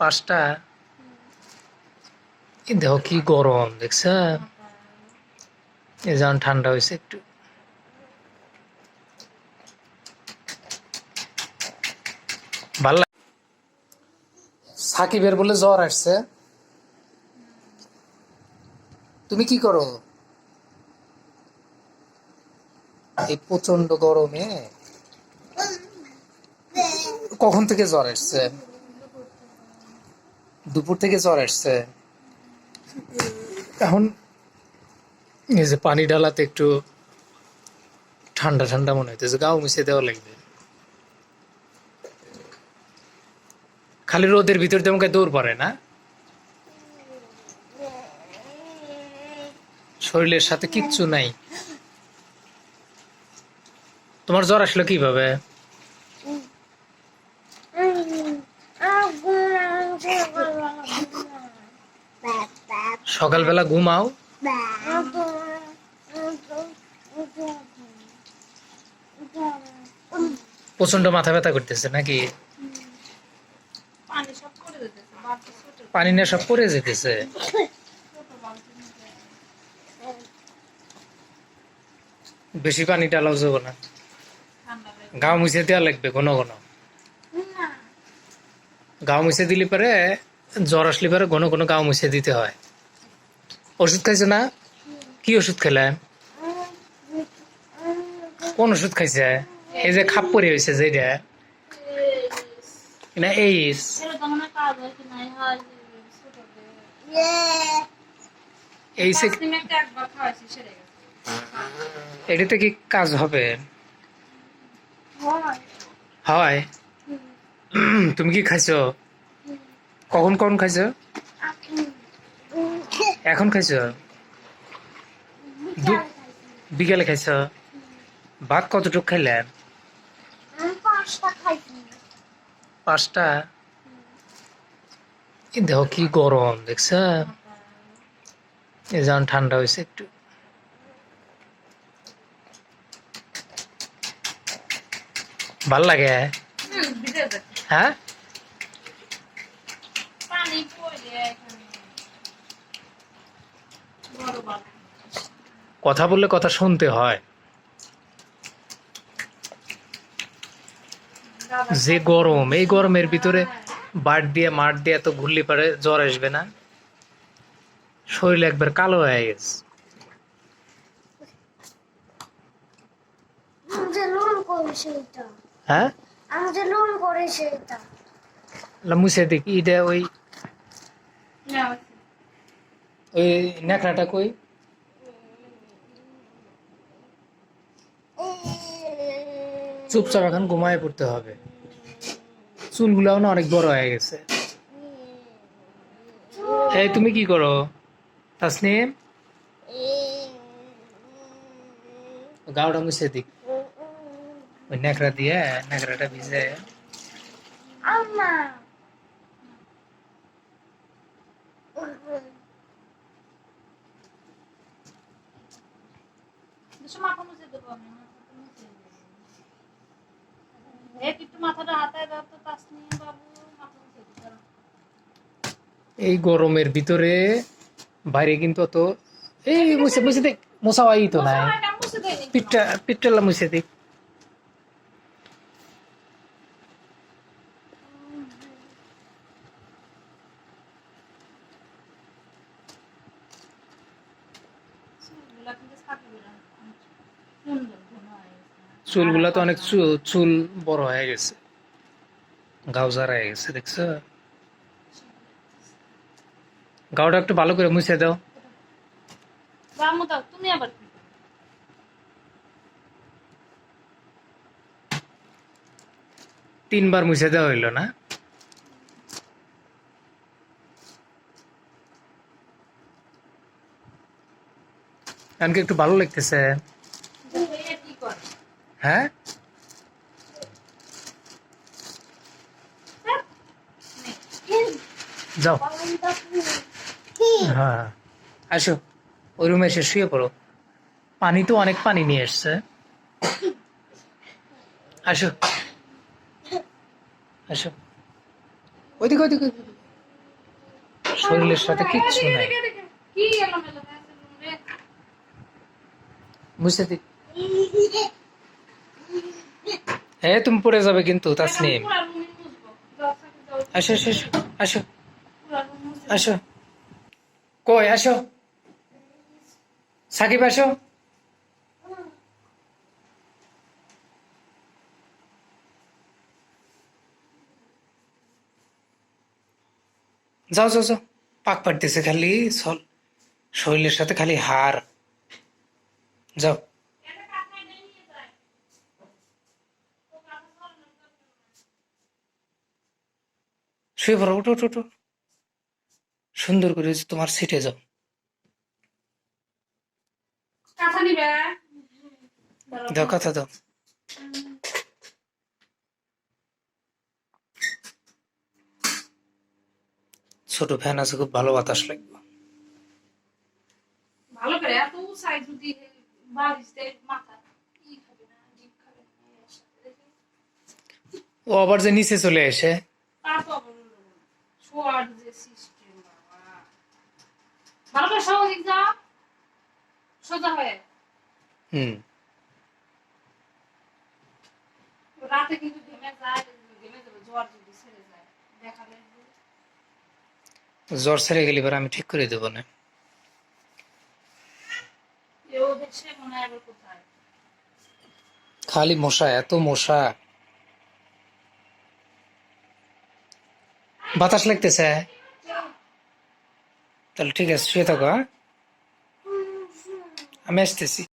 পাঁচটা? দেখো কি গরম, দেখছ? এই যেমন ঠান্ডা হয়েছে একটু। ভালো সাকিবের বলে জ্বর আসছে। তুমি কি করো? এই প্রচণ্ড গরমে কখন থেকে জ্বর আসছে? দুপুর থেকে জ্বর আসছে? এখন এই যে পানি ডালাতে একটু ঠান্ডা ঠান্ডা মনে হইতেছে, গাও মুছে দেওয়া লাগবে। খালি রোদের ভিতর তেমন দৌড় পড়ে না? শরীরের সাথে কিচ্ছু নাই। তোমার জ্বর আসলো কীভাবে? সকালবেলা ঘুমাও। প্রচণ্ড মাথা ব্যথা করতেছে নাকি? পানি না সব পড়ে যেতেছে। বেশি পানি ডালাও যাব না। গাও মুছে দেওয়া লাগবে ঘন ঘন। গাও মুছে দিলে পরে জ্বর আসলে পরে ঘন ঘন গাও মুছে দিতে হয়। ওষুধ খাইছো না? কি ওষুধ খেলে কোন ওষুধ খাইছে? এই যে খাপ পরে হয়েছে যেটা না এইস এটাতে কি কাজ হবে? হয়। তুমি কি খাইছো? কখন কখন খাইছো? এখন খাইছ? বিকেলে খাইছো। ভাত কতটুকু খাইলেন পাঁচটা দেখো কি গরম দেখছ? এই যেমন ঠান্ডা হয়েছে একটু। ভালো লাগে? হ্যাঁ পানি পড়ে এখানে বড় বালতি কথা বললে কথা শুনতে হয়। যে গরম এই গরমের ভিতরে বাট দিয়ে মাঠ দিয়ে এত ঘুরলে পারে জ্বর আসবে না। শরীর একবার কালো হয়ে গেছে। হ্যাঁ? মুছে দেখ ইটা ওই না ওই নেকড়াটা কই? চুপচাপ এখন ঘুমায় পড়তে হবে। চুলগুলাও না অনেক বড় হয়ে গেছে। এই, তুমি কি করো? তাসনিম? গাওটা মুছে দিক ওই নেকড়া দিয়ে নেকড়াটা ভিজে আম্মা দুশো মাথা মুছে দেবো আমি মাথাটা মুছে দেবো এক একটু মাথাটা হাতায় দাও তো তাসনি বাবু মাথা মুছে দিতে দাও। এই গরমের ভিতরে বাইরে কিন্তু অত এই মুছে মুছে দেখ মশাওয়াই তো নাই। পিঠটা পিঠটা মুছে দিক চুলগুলা চুলগুলা তো অনেক চু- চুল বড় হয়ে গেছে। গাউজার হয়ে গেছে দেখছ? গাওটা একটু ভালো করে মুছে দাও। তুমি আবার তিনবার মুছে দেওয়া হইল না? এমনকি একটু ভালো লাগতেছে। কি হ্যাঁ? যাও। হ্যাঁ। আসো ওই রুমে এসে শুয়ে পড়ো। পানি তো অনেক পানি নিয়ে এসছে। আসো। আসো। ওইদিকে ওইদিকে। শরীরের সাথে কিচ্ছু নাই। হয়ে? বুঝতে হ্যাঁ তুমি পড়ে যাবে কিন্তু তাসনিম। আসো আসো আসো আসো। কই আসো। সাকিব আসো। যাও যাও যাও। পাক পাড়তেছে খালি সল শরীরের সাথে খালি হার। যাও। শুয়ে পড়ো উঠো উঠো সুন্দর করে তোমার সিটে যাও। দাও কথা দাও। ছোট ফ্যান আছে খুব ভালো বাতাস লাগবে ভালো করে এত যদি বালিশ দেয় মাথা। ও আবার যে নিচে চলে এসে তার তো আবার হলো না। শোয়ার যে সিস্টেম বাবা ভালো করে স্বাভাবিক যা সোজা হয়ে। হুম। রাতে কিন্তু ঘেমে যায় ঘেমে যাবে জ্বর যদি ছেড়ে যায় জ্বর ছেড়ে গেলে এবার আমি ঠিক করে দেবো না। খালি মশা এত মশা। বাতাস লাগতেছে। তাহলে ঠিক আছে শুয়ে থাকো হ্যাঁ? আমি আসতেছি।